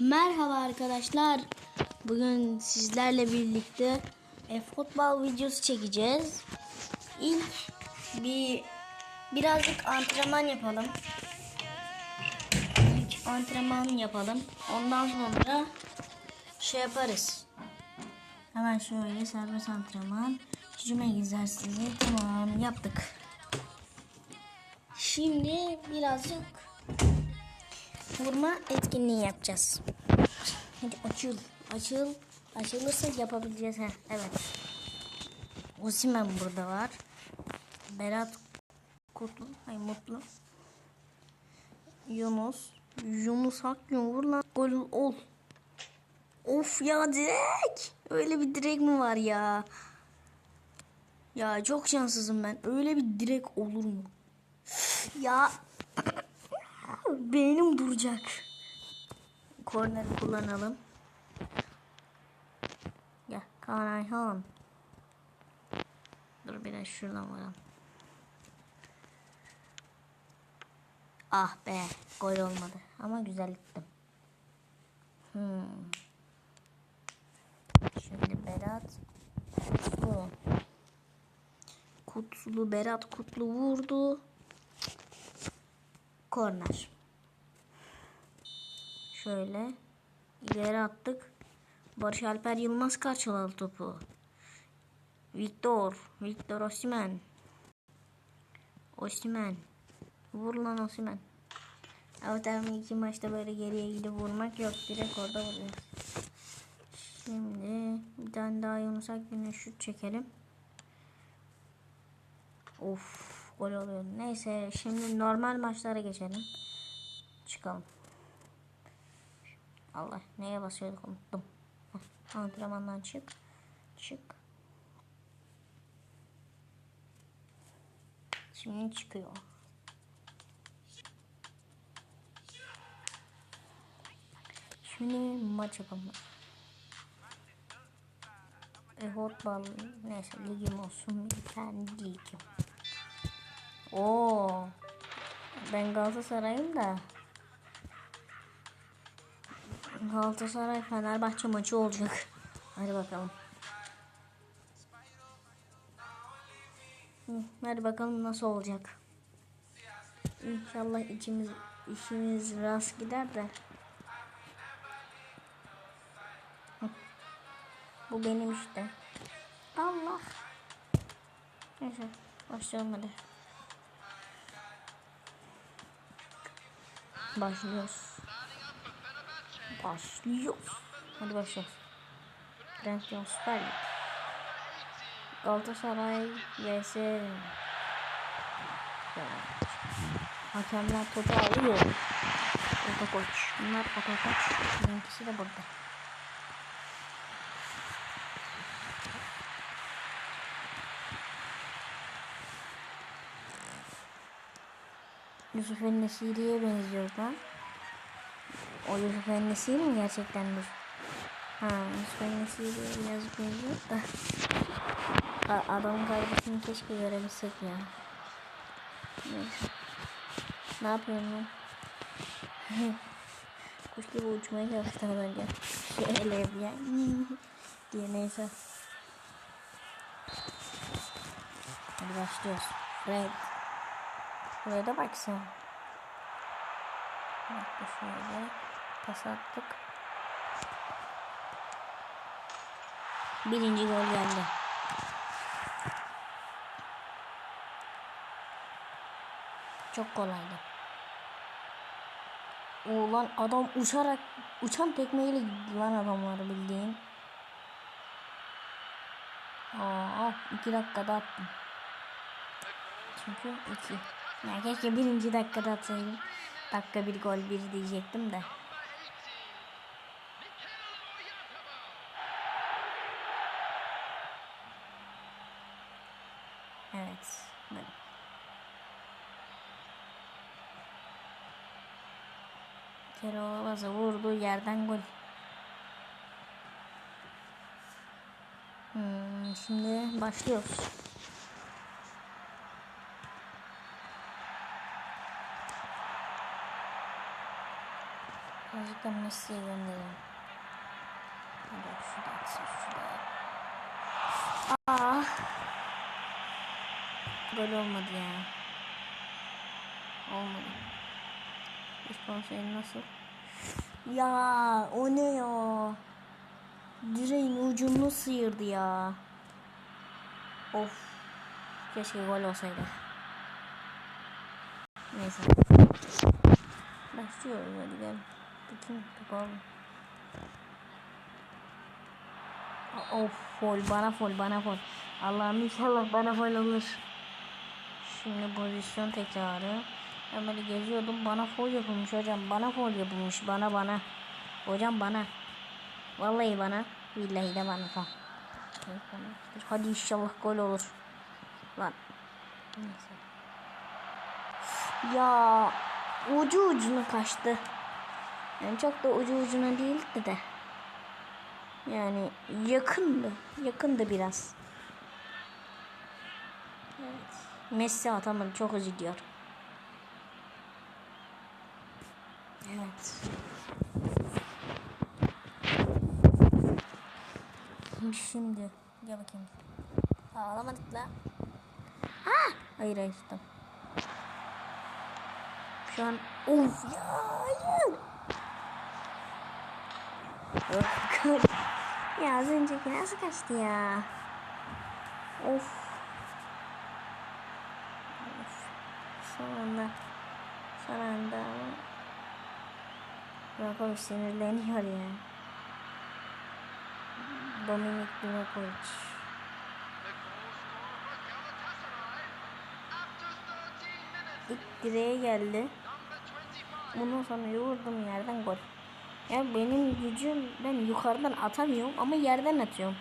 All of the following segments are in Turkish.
Merhaba arkadaşlar. Bugün sizlerle birlikte e, futbol videosu çekeceğiz. İlk bir birazcık antrenman yapalım. İlk antrenman yapalım. Ondan sonra şey yaparız. Hemen şöyle serbest antrenman. Hücum egzersizi tamam yaptık. Şimdi birazcık vurma etkinliği yapacağız. Hadi açıl. Açıl. Açılırsa yapabileceğiz. Heh, evet. Osimen burada var. Berat Kutlu. Ay Mutlu. Yunus. Yunus Akgün vur lan. Gol ol. Of ya direk. Öyle bir direk mi var ya? Ya çok şanssızım ben. Öyle bir direk olur mu? Ya Beynim duracak. Korneri kullanalım. Ya Kaan Ayhan. Dur biraz şuradan varalım. Ah be gol olmadı ama güzel gittim. Hmm. Şimdi Berat Kutlu. Kutlu Berat Kutlu vurdu. Korner. Şöyle ileri attık. Barış Alper Yılmaz karşıladı topu. Victor, Victor Osimhen. Osimhen. Vur lan Osimhen. Evet abi iki maçta böyle geriye gidip vurmak yok. Direkt orada vuruyoruz. Şimdi bir tane daha Yunus Akgün'e şut çekelim. Of gol oluyor. Neyse şimdi normal maçlara geçelim. Çıkalım. Allah neye basıyorduk unuttum. Heh, Antrenmandan çık. Çık. Şimdi çıkıyor. Şimdi maç yapalım. E, futbol neyse ligim olsun bir tane ligim. Oo. Ben Galatasaray'ım da. Galatasaray Fenerbahçe maçı olacak. Hadi bakalım. Hadi bakalım nasıl olacak. İnşallah içimiz işimiz rast gider de. Bu benim işte. Allah. Neyse başlayalım hadi. Başlıyoruz. Başlıyoruz. Hadi başlıyoruz. Trendyol Süper Lig. Galatasaray vs. Hakemler topu alıyor. Orta koç. Bunlar orta koç. Benimkisi de burada. Yusuf Nesiri'ye benziyor lan. O Yusuf Nesiri mi gerçekten dur? Ha Yusuf Nesiri'ye biraz benziyor da. A- Adamın kardeşini keşke görebilsek ya. Neyse. Ne yapıyorsun lan? Kuş gibi uçmaya çalıştı az önce. Şöyle ya. diye neyse. Hadi başlıyoruz. Fred. Buraya da baksana. Bak şöyle pas. Birinci gol geldi. Çok kolaydı. Ulan adam uçarak uçan tekmeyle gitti lan adamları bildiğin. Aa, iki dakikada attım. Çünkü iki. Ya keşke birinci dakikada atsaydım. Dakika bir gol bir diyecektim de. Evet. Böyle. Oğlaz'a vurdu yerden gol. Hmm, şimdi başlıyoruz. Azıcık da Messi'ye gönderelim. Hadi şu da atsın şu da. Ah. Gol olmadı ya. Olmadı. İspanya senin nasıl? Ya o ne ya? Direğin ucunu sıyırdı ya. Of. Keşke gol olsaydı. Neyse. Başlıyoruz hadi gel. Bakayım bakalım. Of fol bana fol bana fol. Allah'ım inşallah bana fol olur. Şimdi pozisyon tekrarı. Ben böyle geziyordum bana fol yapılmış hocam. Bana fol yapılmış bana bana. Hocam bana. Vallahi bana. Billahi de bana tamam. Hadi inşallah gol olur. Lan. Ya ucu ucuna kaçtı. Yani çok da ucu ucuna değildi de. Yani yakındı. Yakındı biraz. Evet. Messi atamadı. Çok üzülüyor. Evet. Şimdi gel bakayım. Ağlamadık la. Ha! Hayır hayır tamam. Şu an of ya hayır. Ya az önceki nasıl kaçtı ya? Of. of. Son anda. Son anda Livakovic sinirleniyor ya. Dominik Livakovic. İlk direğe geldi. Bundan sonra yoğurdum yerden gol. Ya benim gücüm ben yukarıdan atamıyorum ama yerden atıyorum.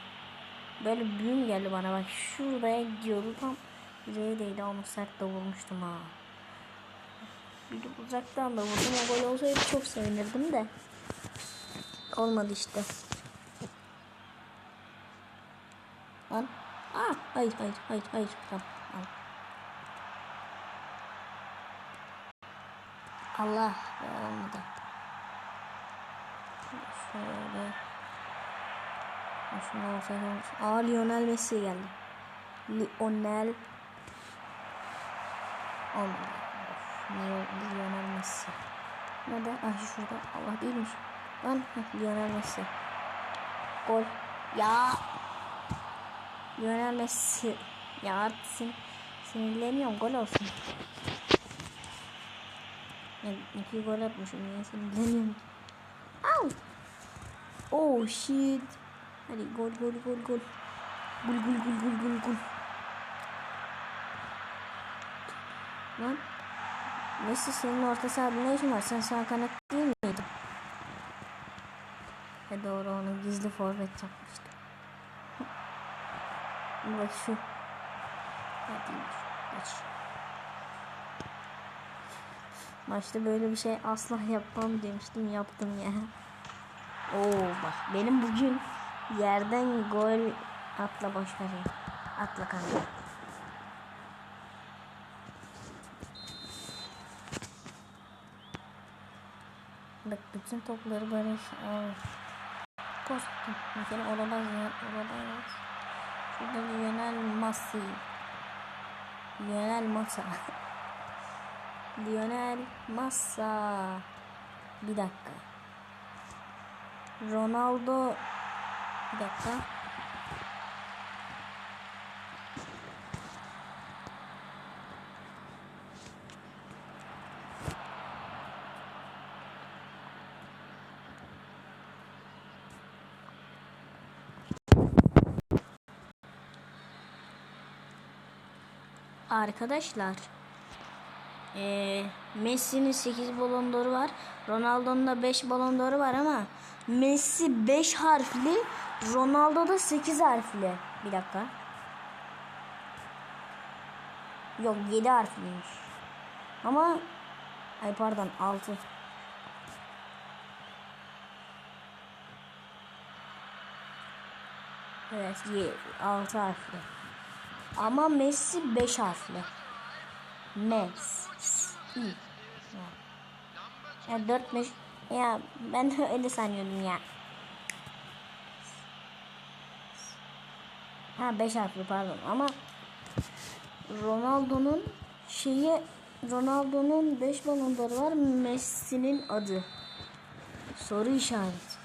Böyle büyüm geldi bana bak şuraya gidiyordu tam direğe değdi ama sert de vurmuştum ha. Uzaktan da vurdum o gol olsaydı çok sevinirdim de. Olmadı işte. Lan. Aa, hayır hayır hayır hayır. Tamam. Al. Allah be olmadı. Şöyle. Şunu olsaydı. Aa Lionel Messi geldi. Lionel. Olmadı. Lionel Messi. Nerede? Ah şurada. Allah değilmiş. Lan Lionel Messi. Gol. Ya. Lionel Messi. Ya artık sin sinirleniyorum. Gol olsun. Ya, iki gol atmışım. Niye sinirleniyorum? Au. Oh shit. Hadi gol gol gol gol. Gol gol gol gol gol gol. Lan. Messi senin orta sahada ne işin var? Sen sağ kanat değil miydin? E doğru onu gizli forvet yapmıştım. Bak şu. Hadi geç. Maçta böyle bir şey asla yapmam demiştim yaptım ya. Oo bak benim bugün yerden gol atla boş ver ya. Atla kanka. Bak bütün topları barış. Aa. Koş. Mümkün olamaz ya. Olamaz. Şurada Lionel Messi. Lionel Massa. Lionel Massa. Bir dakika. Ronaldo. Bir dakika. Arkadaşlar. Ee, Messi'nin 8 balon d'Or'u var. Ronaldo'nun da 5 balon d'Or'u var ama Messi 5 harfli, Ronaldo da 8 harfli. Bir dakika. Yok 7 harfliymiş. Ama ay pardon 6. Evet 6 harfli. Ama Messi 5 harfli. Messi. Yani 4 5 Ya ben öyle sanıyordum ya. Ha 5 harfli pardon ama Ronaldo'nun şeyi Ronaldo'nun 5 balonları var Messi'nin adı. Soru işareti.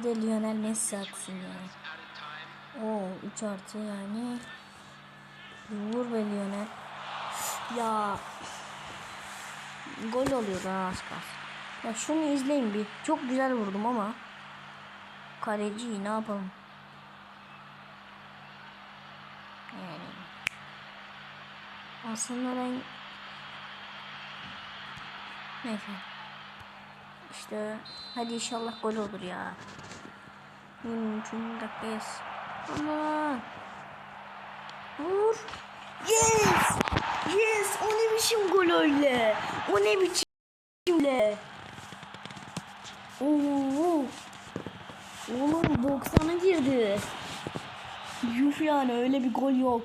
Bir de Lionel Messi aksın yani. Oo 3 artı yani. Vur be Lionel. Ya. Gol oluyor daha az kalsın. Ya şunu izleyin bir. Çok güzel vurdum ama. Kaleci ne yapalım? Yani. Aslında ben Neyse. İşte hadi inşallah gol olur ya. Hmm, çünkü dakikayız. Ama vur. Yes! Yes! O ne biçim gol öyle? O ne biçim öyle? Oo! Oğlum 90'a girdi. Yuh yani öyle bir gol yok.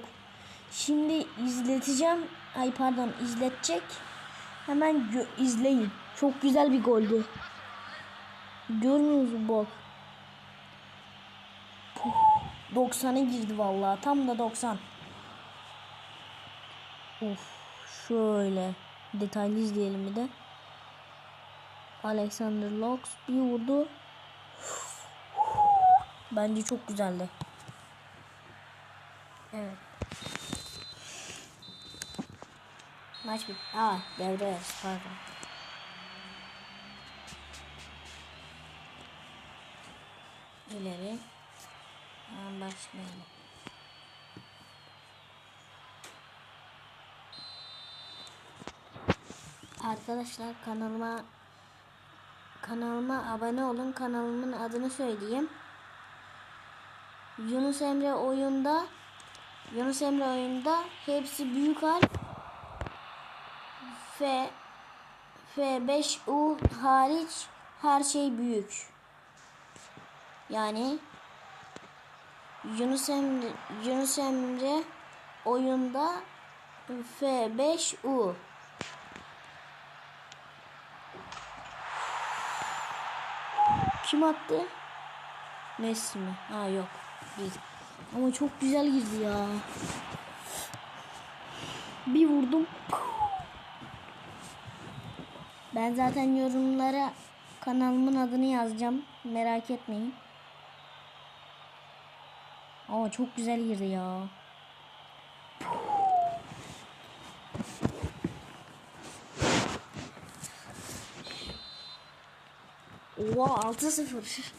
Şimdi izleteceğim. Ay pardon izletecek. Hemen izleyin. Çok güzel bir goldü. Görmüyor musun bak. Puh, 90'a girdi vallahi. Tam da 90. Of şöyle detaylı izleyelim bir de. Alexander Lox bir vurdu. Bence çok güzeldi. Evet. Maç bit. Aa devre pardon. İleri. Başlayalım. Arkadaşlar kanalıma kanalıma abone olun. Kanalımın adını söyleyeyim. Yunus Emre oyunda Yunus Emre oyunda hepsi büyük harf F F5U hariç her şey büyük. Yani Yunus Emre Yunus Emre oyunda F5U Kim attı? Messi mi? Ha yok. Değil. Ama çok güzel girdi ya. Bir vurdum. Ben zaten yorumlara kanalımın adını yazacağım. Merak etmeyin. Ama çok güzel girdi ya. Oha 6-0.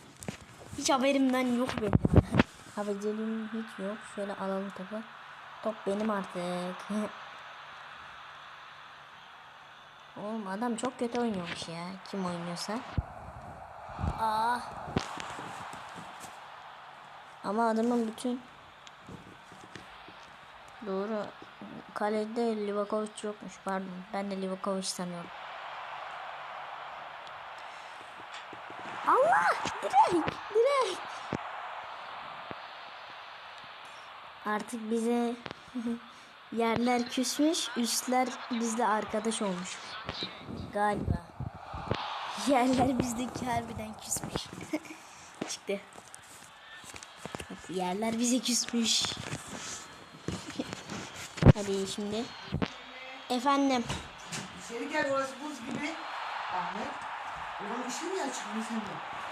Hiç haberimden yok benim. Haberim hiç yok. Şöyle alalım topu. Top benim artık. Oğlum adam çok kötü oynuyormuş ya. Kim oynuyorsa. Aa. Ama adamın bütün Doğru. Kalede Livakovic yokmuş. Pardon. Ben de Livakovic sanıyorum. Allah! Direkt! Direkt! Artık bize yerler küsmüş, üstler bizle arkadaş olmuş. Galiba. Yerler bizdeki harbiden küsmüş. Çıktı. Yerler bize küsmüş. Hadi şimdi. Efendim. İçeri gel orası buz gibi. Ahmet. Oğlum ışığı niye açık mı sende?